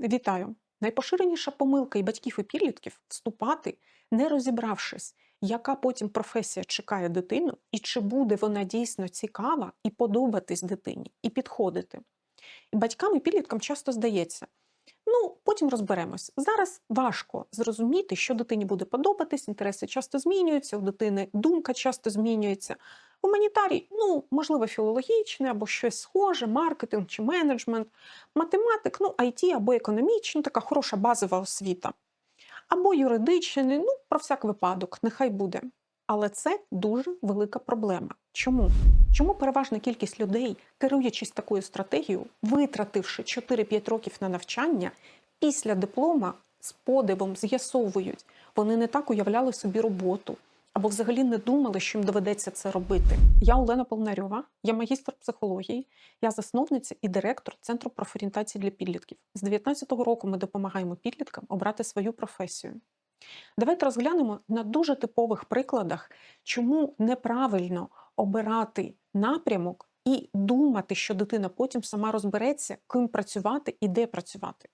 Вітаю! Найпоширеніша помилка і батьків і підлітків вступати, не розібравшись, яка потім професія чекає дитину, і чи буде вона дійсно цікава і подобатись дитині, і підходити. І батькам і підліткам часто здається, ну потім розберемось. Зараз важко зрозуміти, що дитині буде подобатись, інтереси часто змінюються, у дитини думка часто змінюється. Гуманітарій, ну, можливо, філологічний або щось схоже, маркетинг чи менеджмент, математик, ну, IT або економічний, така хороша базова освіта. Або юридичний, ну, про всяк випадок, нехай буде. Але це дуже велика проблема. Чому? Чому переважна кількість людей, керуючись такою стратегією, витративши 4-5 років на навчання, після диплома з подивом з'ясовують, вони не так уявляли собі роботу, або взагалі не думали, що їм доведеться це робити. Я Олена Полнарьова, я магістр психології, я засновниця і директор Центру профорієнтації для підлітків. З 19-го року ми допомагаємо підліткам обрати свою професію. Давайте розглянемо на дуже типових прикладах, чому неправильно обирати напрямок і думати, що дитина потім сама розбереться, ким працювати і де працювати.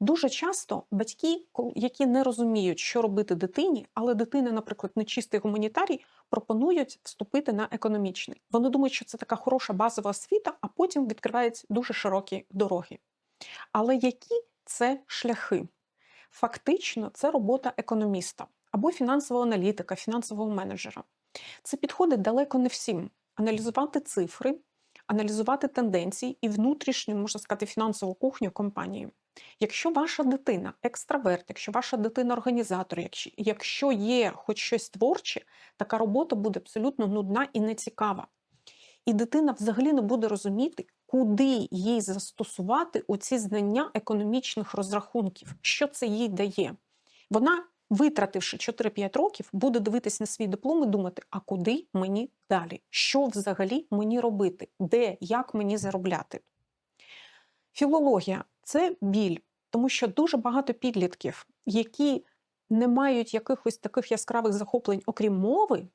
Дуже часто батьки, які не розуміють, що робити дитині, але дитина, наприклад, не чистий гуманітарій, пропонують вступити на економічний. Вони думають, що це така хороша базова освіта, а потім відкривають дуже широкі дороги. Але які це шляхи? Фактично, це робота економіста або фінансового аналітика, фінансового менеджера. Це підходить далеко не всім. Аналізувати цифри, аналізувати тенденції і внутрішню, можна сказати, фінансову кухню компанії. Якщо ваша дитина екстраверт, якщо ваша дитина організатор, якщо, є хоч щось творче, така робота буде абсолютно нудна і нецікава. І дитина взагалі не буде розуміти, куди їй застосувати оці знання економічних розрахунків, що це їй дає. Вона, витративши 4-5 років, буде дивитись на свій диплом і думати, а куди мені далі? Що взагалі мені робити? Де, як мені заробляти? Філологія це біль, тому що дуже багато підлітків, які не мають якихось таких яскравих захоплень, окрім мови,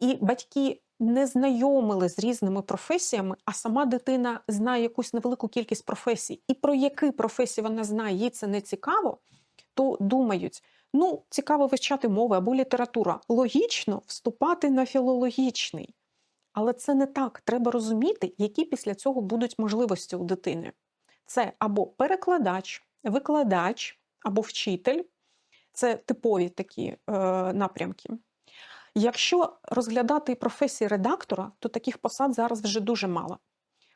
і батьки не знайомили з різними професіями, а сама дитина знає якусь невелику кількість професій, і про які професії вона знає, їй це не цікаво, то думають. Ну, цікаво вивчати мови або література. Логічно вступати на філологічний. Але це не так. Треба розуміти, які після цього будуть можливості у дитини. Це або перекладач, викладач, або вчитель. Це типові такі е, напрямки. Якщо розглядати професії редактора, то таких посад зараз вже дуже мало.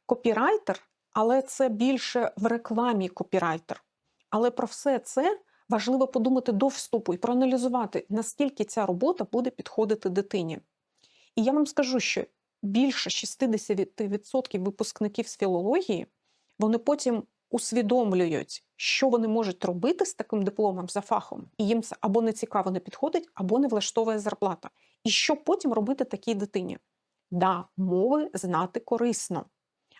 Копірайтер, але це більше в рекламі копірайтер. Але про все це важливо подумати до вступу і проаналізувати, наскільки ця робота буде підходити дитині. І я вам скажу, що більше 60% випускників з філології вони потім усвідомлюють, що вони можуть робити з таким дипломом за фахом, і їм це або не цікаво не підходить, або не влаштовує зарплата. І що потім робити такій дитині? Да, мови знати корисно.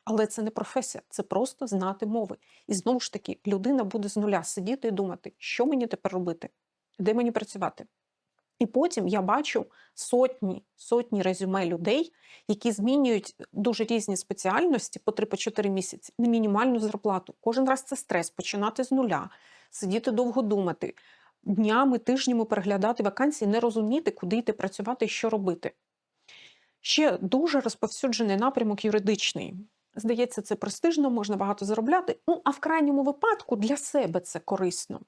Але це не професія, це просто знати мови. І знову ж таки, людина буде з нуля сидіти і думати, що мені тепер робити, де мені працювати. І потім я бачу сотні сотні резюме людей, які змінюють дуже різні спеціальності по 3-4 місяці на мінімальну зарплату. Кожен раз це стрес, починати з нуля, сидіти довго думати, днями, тижнями переглядати вакансії, не розуміти, куди йти працювати і що робити. Ще дуже розповсюджений напрямок юридичний. Здається, це престижно, можна багато заробляти. Ну, а в крайньому випадку для себе це корисно.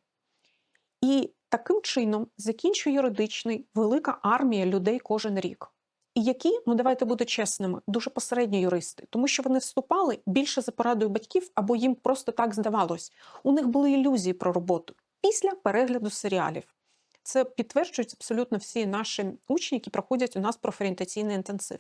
І таким чином закінчує юридичний велика армія людей кожен рік. І які, ну давайте бути чесними, дуже посередні юристи, тому що вони вступали більше за порадою батьків, або їм просто так здавалось. У них були ілюзії про роботу після перегляду серіалів. Це підтверджують абсолютно всі наші учні, які проходять у нас профорієнтаційний інтенсив.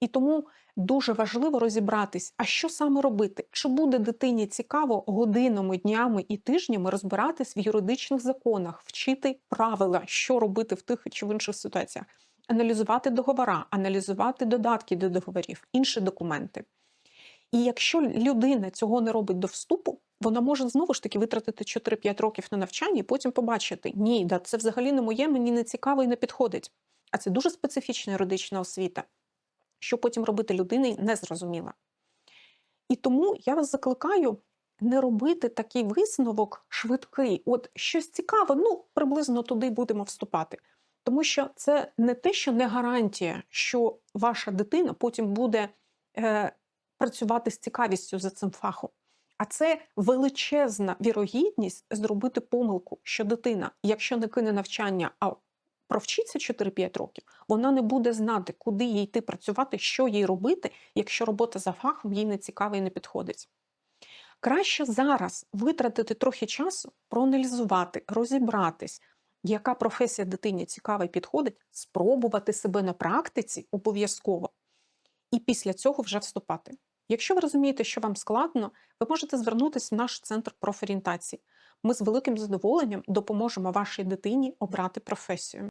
І тому дуже важливо розібратись, а що саме робити? Чи буде дитині цікаво годинами, днями і тижнями розбиратись в юридичних законах, вчити правила, що робити в тих чи в інших ситуаціях, аналізувати договора, аналізувати додатки до договорів, інші документи. І якщо людина цього не робить до вступу, вона може знову ж таки витратити 4-5 років на навчання і потім побачити: ні, да, це взагалі не моє, мені не цікаво і не підходить. А це дуже специфічна юридична освіта. Що потім робити людини, не зрозуміла. І тому я вас закликаю не робити такий висновок швидкий. От щось цікаве, ну приблизно туди будемо вступати. Тому що це не те, що не гарантія, що ваша дитина потім буде е, працювати з цікавістю за цим фахом. А це величезна вірогідність зробити помилку, що дитина, якщо не кине навчання, а провчиться 4-5 років, вона не буде знати, куди їй йти працювати, що їй робити, якщо робота за фахом їй не цікава і не підходить. Краще зараз витратити трохи часу, проаналізувати, розібратись, яка професія дитині цікава і підходить, спробувати себе на практиці обов'язково, і після цього вже вступати. Якщо ви розумієте, що вам складно, ви можете звернутися в наш центр профорієнтації. Ми з великим задоволенням допоможемо вашій дитині обрати професію.